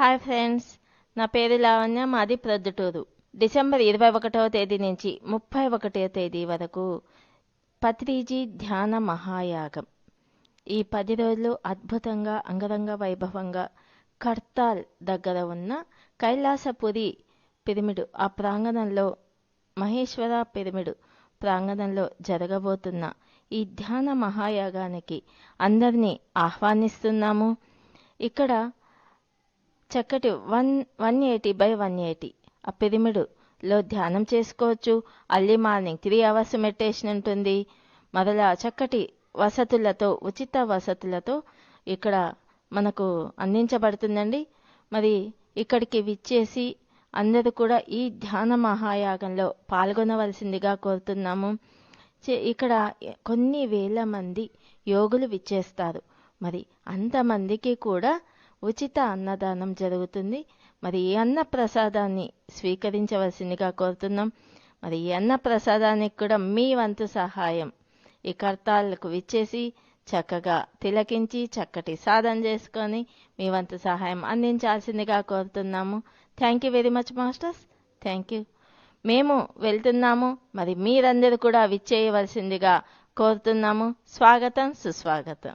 Hi friends నా పేరు లావణ్య మాది ప్రొద్దుటూరు. డిసెంబర్ ఇరవై ఒకటవ తేదీ నుంచి ముప్పై ఒకటవ తేదీ వరకు పత్రిజీ ధ్యాన మహాయాగం. ఈ పది రోజులు అద్భుతంగా అంగరంగ వైభవంగా కర్తాల్ దగ్గర ఉన్న కైలాసపురి పిరమిడు ఆ ప్రాంగణంలో మహేశ్వర పిరమిడు ప్రాంగణంలో జరగబోతున్న ఈ ధ్యాన మహాయాగానికి అందరినీ ఆహ్వానిస్తున్నాము. ఇక్కడ చక్కటి one one eighty by one eighty. ఆ పిరిమిడులో ధ్యానం చేసుకోవచ్చు. Early morning three hours meditation ఉంటుంది. మరలా చక్కటి వసతులతో ఉచిత వసతులతో ఇక్కడ మనకు అందించబడుతుందండి. మరి ఇక్కడికి విచ్చేసి అందరూ కూడా ఈ ధ్యాన మహాయాగంలో పాల్గొనవలసిందిగా కోరుతున్నాము. చే- ఇక్కడ కొన్ని వేల మంది యోగులు విచ్చేస్తారు. మరి అంతమందికి కూడా ఉచిత అన్నదానం జరుగుతుంది. మరి ఈ అన్న ప్రసాదాన్ని స్వీకరించవలసిందిగా కోరుతున్నాం. మరి ఈ అన్న ప్రసాదానికి కూడా మీ వంతు సహాయం. ఈ కర్తాలకు విచ్చేసి చక్కగా తిలకించి చక్కటి సాధన చేసుకొని మీ వంతు సహాయం అందించాల్సిందిగా కోరుతున్నాము. Thank you very much masters thank you మేము వెళ్తున్నాము. మరి మీరందరూ కూడా విచ్చేయవలసిందిగా కోరుతున్నాము. స్వాగతం సుస్వాగతం.